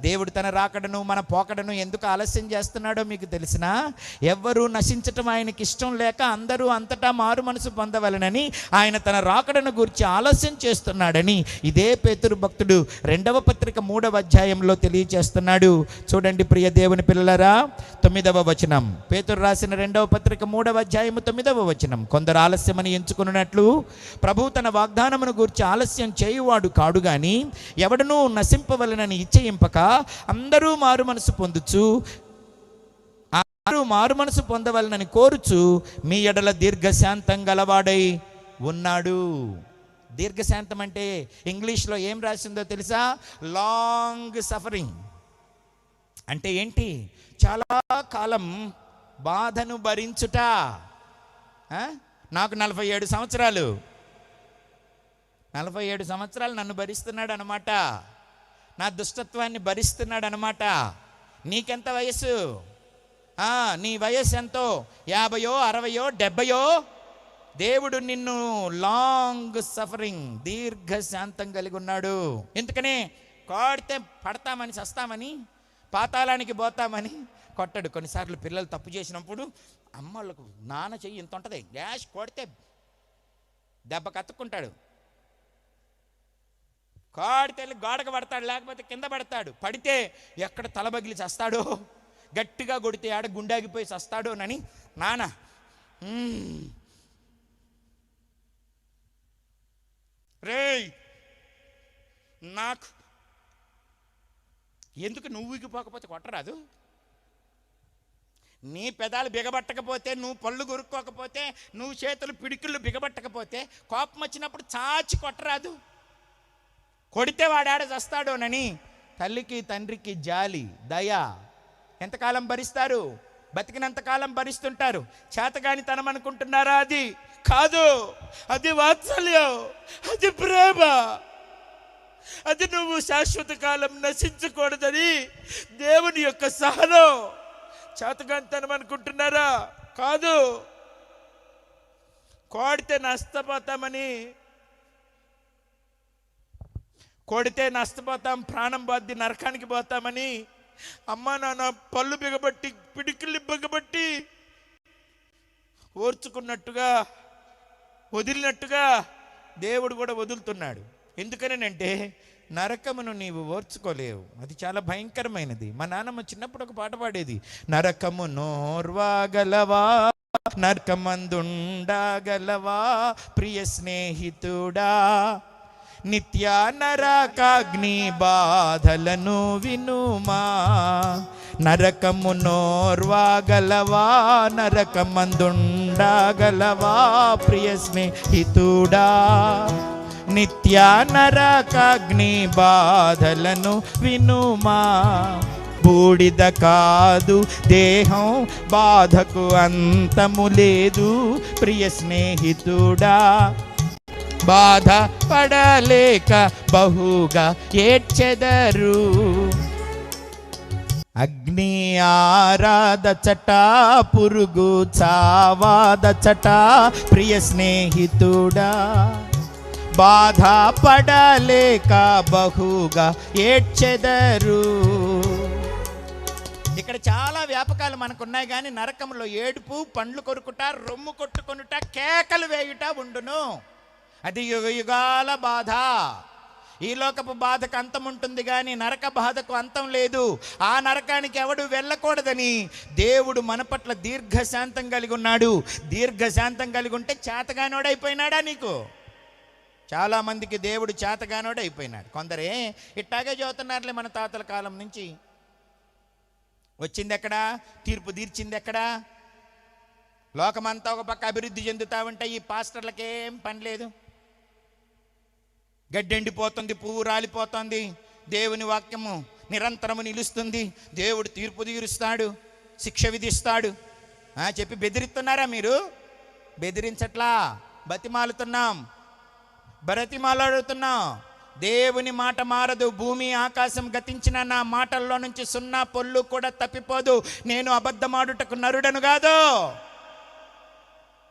దేవుడు తన రాకడను మన పోకడను ఎందుకు ఆలస్యం చేస్తున్నాడో మీకు తెలిసినా ఎవ్వరూ నశించటం ఆయనకి ఇష్టం లేక అందరూ అంతటా మారు మనసు పొందవలనని ఆయన తన రాకడను గురించి ఆలస్యం చేస్తున్నాడని ఇదే పేతురు భక్తుడు రెండవ పత్రిక మూడవ అధ్యాయంలో తెలియచేస్తున్నాడు. చూడండి ప్రియ దేవుని పిల్లలరా తొమ్మిదవ వచనం. పేతురు రాసిన రెండవ పత్రిక మూడవ అధ్యాయము తొమ్మిదవ వచనం. కొందరు ఆలస్యమని ఎంచుకున్నట్లు ప్రభు తన వాగ్దానమును గూర్చి ఆలస్యం చేయువాడు కాడుగాని ఎవడనూ నశింపవలనని ఇచ్చయింపక అందరూ మారు మనసు పొందుచు. మారు మనసు పొందవలనని కోరుచు. మీ ఎడల దీర్ఘశాంతం గలవాడై ఉన్నాడు. దీర్ఘశాంతం అంటే ఇంగ్లీష్లో ఏం రాసిందో తెలుసా? Long suffering. అంటే ఏంటి? చాలా కాలం బాధను భరించుట. ఆ? నాకు నలభై ఏడు సంవత్సరాలు. నలభై ఏడు సంవత్సరాలు నన్ను భరిస్తున్నాడు అనమాట నా దుష్టత్వాన్ని భరిస్తున్నాడు అనమాట నీకెంత వయస్సు? నీ వయస్సు ఎంతో? యాభయో అరవయో డెబ్బయో? దేవుడు నిన్ను లాంగ్ సఫరింగ్ దీర్ఘశాంతం కలిగి ఉన్నాడు. ఎందుకనే? కొడితే పడతామని చస్తామని పాతాళానికి పోతామని కొట్టడు. కొన్నిసార్లు పిల్లలు తప్పు చేసినప్పుడు అమ్మలకు నాన్న చెయ్యి ఇంత ఉంటుంది. గ్యాస్ కొడితే దెబ్బ కత్తుకుంటాడు కాడితే వెళ్ళి గోడకు పడతాడు లేకపోతే కింద పడతాడు. పడితే ఎక్కడ తలబగిలి చస్తాడో గట్టిగా కొడితే ఆడ గుండాగిపోయి చస్తాడోనని నాన్న రే రేయ్ నాకు ఎందుకు నువ్వు ఊగిపోకపోతే కొట్టరాదు? నీ పెదాలు బిగబట్టకపోతే నువ్వు పళ్ళు కొరుక్కోకపోతే నువ్వు చేతులు పిడికిళ్ళు బిగబట్టకపోతే కోపం వచ్చినప్పుడు చాచి కొట్టరాదు? కొడితే వాడాడ చస్తాడోనని తల్లికి తండ్రికి జాలి దయ. ఎంతకాలం భరిస్తారు? బతికినంతకాలం భరిస్తుంటారు. చేతగాని తనం అనుకుంటున్నారా అది? కాదు. అది వాత్సల్యం. అది ప్రేమ. అది నువ్వు శాశ్వత కాలం నశించకూడదని దేవుని యొక్క సహనం. చేతగాంతనం అనుకుంటున్నారా? కాదు. కోడితే నష్టపోతామని కొడితే నష్టపోతాం ప్రాణం బాద్ది నరకానికి పోతామని అమ్మ నాన్న పళ్ళు బిగబట్టి పిడికిళ్ళు బిగబట్టి ఓర్చుకున్నట్టుగా వదిలినట్టుగా దేవుడు కూడా వదులుతున్నాడు. ఎందుకనంటే నరకమును నీవు ఓర్చుకోలేవు. అది చాలా భయంకరమైనది. మా నాన్నమ్మ చిన్నప్పుడు ఒక పాట పాడేది నరకము నోర్వాగలవా నరకమందుండగలవా ప్రియ స్నేహితుడా నిత్య నరకాగ్ని బాధలను వినుమా. నరకము నోర్వాగలవా నరకమందుండగలవా ప్రియ స్నేహితుడా. నిత్య నరకాగ్ని బాధలను వినుమా. బూడిద కాదు దేహం బాధకు అంతము లేదు ప్రియ స్నేహితుడా. బాధ పడలేక బహుగా ఏడ్చెదరు. అగ్ని ఆరాధ చట పురుగు చావాద చట ప్రియ స్నేహితుడా. బాధ పడలేక బహుగా ఏడ్చెదరు. ఇక్కడ చాలా వ్యాపకాలు మనకున్నాయి కానీ నరకంలో ఏడుపు పండ్లు కొరుకుట రొమ్ము కొట్టుకొనుట కేకలు వేయుట ఉండును. అది యుగ యుగాల బాధ. ఈ లోకపు బాధకు అంతం ఉంటుంది కానీ నరక బాధకు అంతం లేదు. ఆ నరకానికి ఎవడు వెళ్ళకూడదని దేవుడు మన పట్ల దీర్ఘశాంతం కలిగి ఉన్నాడు. దీర్ఘశాంతం కలిగి ఉంటే చేతగానోడైపోయినాడా నీకు? చాలామందికి దేవుడు చేతగానోడైపోయినాడు కొందరే ఇట్టాగే చదువుతున్నారులే మన తాతల కాలం నుంచి. వచ్చింది ఎక్కడా? తీర్పు తీర్చింది ఎక్కడా? లోకమంతా ఒక పక్క అభివృద్ధి చెందుతా ఉంటే ఈ పాస్టర్లకేం పని లేదు. గడ్డెండిపోతుంది పువ్వు రాలిపోతుంది. దేవుని వాక్యము నిరంతరము నిలుస్తుంది. దేవుడు తీర్పు తీరుస్తాడు శిక్ష విధిస్తాడు. ఆ, చెప్పి బెదిరిస్తున్నారా మీరు? బెదిరించట్లా? బతిమాలుతున్నాం. బ్రతిమాలాడుతున్నాం. దేవుని మాట మారదు భూమి ఆకాశం గతించిన నా మాటల్లో నుంచి సున్నా పొల్లు కూడా తప్పిపోదు. నేను అబద్ధమాడుటకు నరుడను కాదు.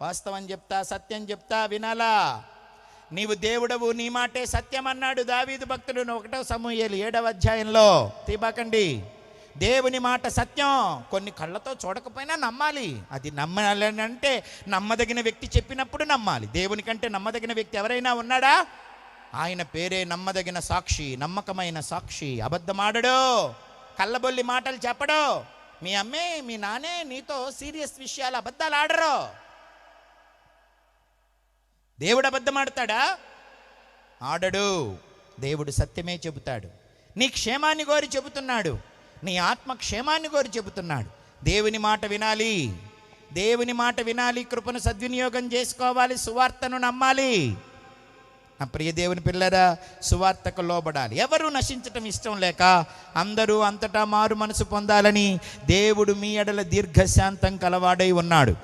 వాస్తవం చెప్తా సత్యం చెప్తా వినాలా? నీవు దేవుడవు నీ మాటే సత్యం అన్నాడు దావీదు భక్తుడు. ఒకటో సమూహలు ఏడవ అధ్యాయంలో తీబాకండి దేవుని మాట సత్యం. కొన్ని కళ్ళతో చూడకపోయినా నమ్మాలి. అది నమ్మాలని అంటే నమ్మదగిన వ్యక్తి చెప్పినప్పుడు నమ్మాలి. దేవుని కంటే నమ్మదగిన వ్యక్తి ఎవరైనా ఉన్నాడా? ఆయన పేరే నమ్మదగిన సాక్షి నమ్మకమైన సాక్షి అబద్ధమాడడు. కళ్ళబొల్లి మాటలు చెప్పడు. మీ అమ్మే మీ నానే నీతో సీరియస్ విషయాలు అబద్ధాలు ఆడరు. దేవుడు అబద్ధం ఆడతాడా? ఆడడు. దేవుడు సత్యమే చెబుతాడు. నీ క్షేమాన్ని కోరి చెబుతున్నాడు. నీ ఆత్మ క్షేమాన్ని కోరి చెబుతున్నాడు. దేవుని మాట వినాలి. దేవుని మాట వినాలి. కృపను సద్వినియోగం చేసుకోవాలి. సువార్తను నమ్మాలి. నా ప్రియ దేవుని పిల్లరా సువార్తకు లోబడాలి. ఎవరు నశించటం ఇష్టం లేక అందరూ అంతటా మారు మనసు పొందాలని దేవుడు మీ ఎడల దీర్ఘశాంతం కలవాడై ఉన్నాడు.